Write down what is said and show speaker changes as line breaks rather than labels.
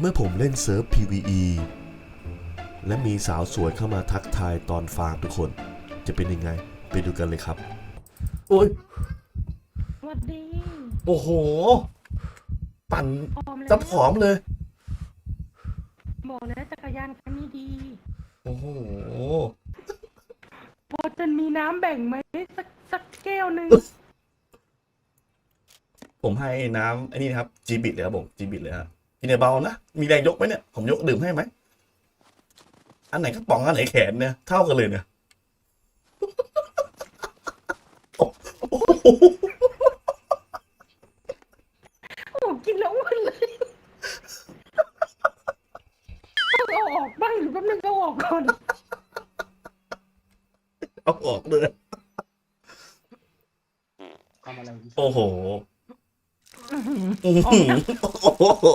เมื่อผมเล่นเซิร์ฟ PVE และมีสาวสวยเข้ามาทักทายตอนฟาร์มทุกคน จะเป็นยังไง ไปดูกันเลยครับ โอ้ย
สวัสดี
โอ้โห ปั่น
พร้อมแล้ว
จะผอมเลย
บอกแล้วจักรยานคันนี้ดี
โอ้โห
พอจะมีน้ำแบ่งไหมสักสักแก้วหนึ่ง
ผมให้น้ำไอ้นี่นะครับจีบิตเลยครับผมจีบิตเลยฮะ กินในเบานะ มีแรงยกไหมเนี่ย ผมยกดื่มให้ไหม อันไหนกระป๋องอันไหนแขนเนี่ย เท่ากันเลยเนี่ยโอ้โห
โอ้กินแล้วอ้วนเลยต้องเอาออกบ้างหรือแป๊บนึงก็เอาออกก่อน
เอาออกเลย
ทำอะไร
โอ้โห
อื้อหือ
อื้อหือโอ้โห